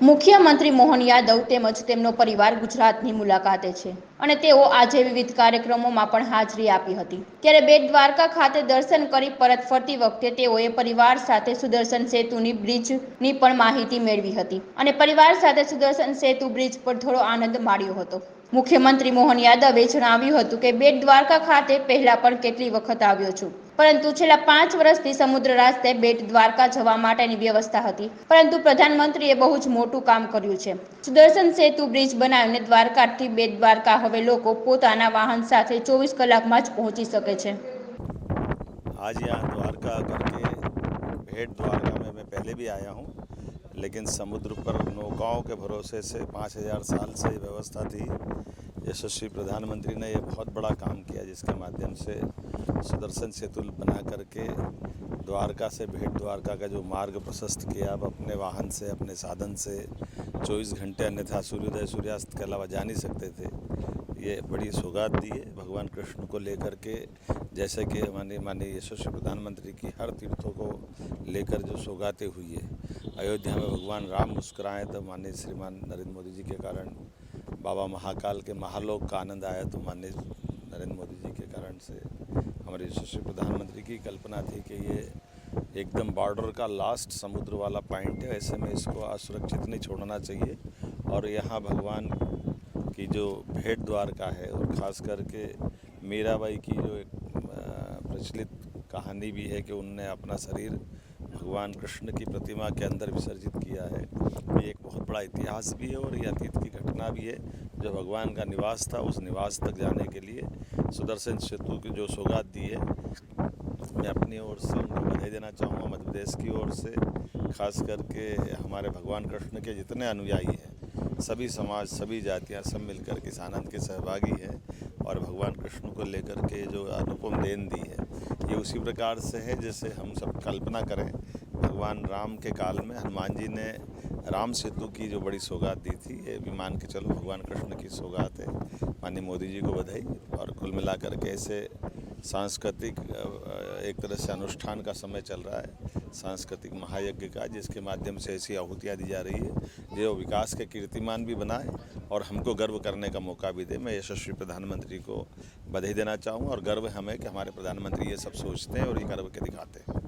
મુખ્યમંત્રી મોહન યાદવ તેમજ તેમનો પરિવાર ગુજરાતની મુલાકાતે છે અને તેઓ આજે વિવિધ કાર્યક્રમોમાં પણ હાજરી આપી હતી. ત્યારે બેટ દ્વારકા ખાતે દર્શન કરી પરત ફરતી વખતે તેઓએ પરિવાર સાથે સુદર્શન સેતુની બ્રિજની પણ માહિતી મેળવી હતી અને પરિવાર સાથે સુદર્શન સેતુ બ્રિજ પર થોડો આનંદ માણ્યો હતો. મુખ્યમંત્રી મોહન યાદવે જણાવ્યું હતું કે બેટ દ્વારકા ખાતે પહેલા પણ કેટલી વખત આવ્યો છું. પરંતુ છેલ્લા પાંચ વર્ષથી સમુદ્ર રાસ્તે બેટ દ્વારકા જવા માટેની વ્યવસ્થા હતી પરંતુ પ્રધાનમંત્રીએ બહુ જ મોટું કામ કર્યું છે સુદર્શન સેતુ બ્રિજ બનાવીને દ્વારકાથી બેટ દ્વારકા હવે લોકો પોતાના વાહન સાથે ચોવીસ કલાકમાં જ પહોંચી શકે છે आज यहाँ द्वारका करके भेंट द्वारका में मैं पहले भी आया हूँ लेकिन समुद्र पर नौकाओं के भरोसे से पाँच हज़ार साल से ये व्यवस्था थी। यशस्वी प्रधानमंत्री ने ये बहुत बड़ा काम किया जिसके माध्यम से सुदर्शन सेतु बना करके द्वारका से भेंट द्वारका का जो मार्ग प्रशस्त किया, अब अपने वाहन से, अपने साधन से 24 घंटे अन्यथा सूर्योदय सूर्यास्त के अलावा जा नहीं सकते थे। ये बड़ी सौगात दी है भगवान कृष्ण को लेकर के। जैसे कि माननीय माननीय यशस्वी प्रधानमंत्री की हर तीर्थों को लेकर जो सौगातें हुई है। अयोध्या में भगवान राम मुस्कुराए तो माननीय श्रीमान नरेंद्र मोदी जी के कारण, बाबा महाकाल के महालोक का आनंद आया तो माननीय नरेंद्र मोदी जी के कारण से। हमारे यशस्वी प्रधानमंत्री की कल्पना थी कि ये एकदम बॉर्डर का लास्ट समुद्र वाला पॉइंट है, ऐसे में इसको असुरक्षित नहीं छोड़ना चाहिए। और यहाँ भगवान की जो भेंट द्वारका है और ख़ास करके मीराबाई की जो एक प्रचलित कहानी भी है कि उनने अपना शरीर भगवान कृष्ण की प्रतिमा के अंदर विसर्जित किया है। ये एक बहुत बड़ा इतिहास भी है और ये अतीत की घटना भी है। जो भगवान का निवास था, उस निवास तक जाने के लिए सुदर्शन सेतु की जो सौगात दी है, मैं अपनी ओर से उनको बधाई देना चाहूँगा मध्य प्रदेश की ओर से, खास करके हमारे भगवान कृष्ण के जितने अनुयायी हैं। सभी समाज, सभी जातियाँ सब मिलकर के आनंद के सहभागी हैं और भगवान कृष्ण को लेकर के जो अनुपम देन दी है, ये उसी प्रकार से है जैसे हम सब कल्पना करें। भगवान राम के काल में हनुमान जी ने राम सेतु की जो बड़ी सौगात दी थी, ये भी मान के चलो भगवान कृष्ण की सौगात है। माननीय मोदी जी को बधाई और कुल मिलाकर के ऐसे सांस्कृतिक एक तरह से अनुष्ठान का समय चल रहा है। सांस्कृतिक महायज्ञ का, जिसके माध्यम से ऐसी आहुतियाँ दी जा रही है। जो विकास के कीर्तिमान भी बनाए और हमको गर्व करने का मौका भी दे। मैं यशस्वी प्रधानमंत्री को बधाई देना चाहूँगा और गर्व हमें कि हमारे प्रधानमंत्री ये सब सोचते हैं और ये गर्व के दिखाते हैं।